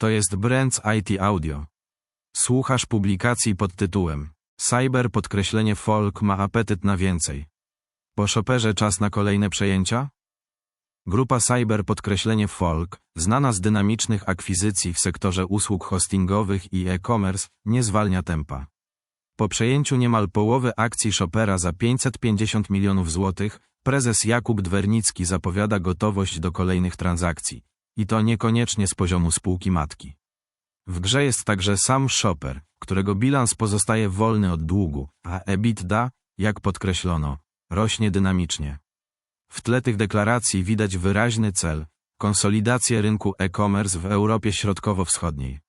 To jest Brands IT Audio. Słuchasz publikacji pod tytułem Cyber podkreślenie folk ma apetyt na więcej. Po szoperze czas na kolejne przejęcia? Grupa Cyber podkreślenie folk, znana z dynamicznych akwizycji w sektorze usług hostingowych i e-commerce, nie zwalnia tempa. Po przejęciu niemal połowy akcji Shopera za 550 milionów złotych, prezes Jakub Dwernicki zapowiada gotowość do kolejnych transakcji. I to niekoniecznie z poziomu spółki matki. W grze jest także sam Shopper, którego bilans pozostaje wolny od długu, a EBITDA, jak podkreślono, rośnie dynamicznie. W tle tych deklaracji widać wyraźny cel konsolidację rynku e-commerce w Europie Środkowo-Wschodniej.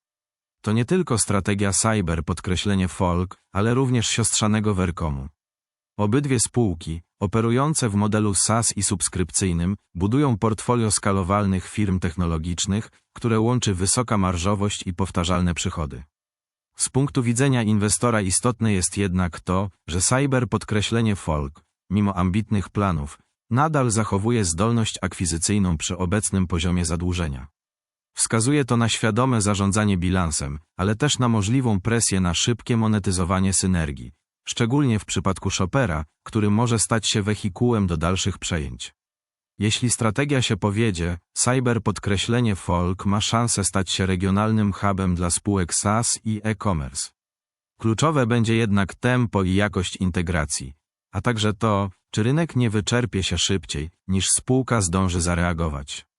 To nie tylko strategia cyber podkreślenie folk, ale również siostrzanego Vercomu. Obydwie spółki, operujące w modelu SaaS i subskrypcyjnym, budują portfolio skalowalnych firm technologicznych, które łączy wysoka marżowość i powtarzalne przychody. Z punktu widzenia inwestora istotne jest jednak to, że cyber podkreślenie folk, mimo ambitnych planów, nadal zachowuje zdolność akwizycyjną przy obecnym poziomie zadłużenia. Wskazuje to na świadome zarządzanie bilansem, ale też na możliwą presję na szybkie monetyzowanie synergii, szczególnie w przypadku Shopera, który może stać się wehikułem do dalszych przejęć. Jeśli strategia się powiedzie, cyber podkreślenie folk ma szansę stać się regionalnym hubem dla spółek SaaS i e-commerce. Kluczowe będzie jednak tempo i jakość integracji, a także to, czy rynek nie wyczerpie się szybciej, niż spółka zdąży zareagować.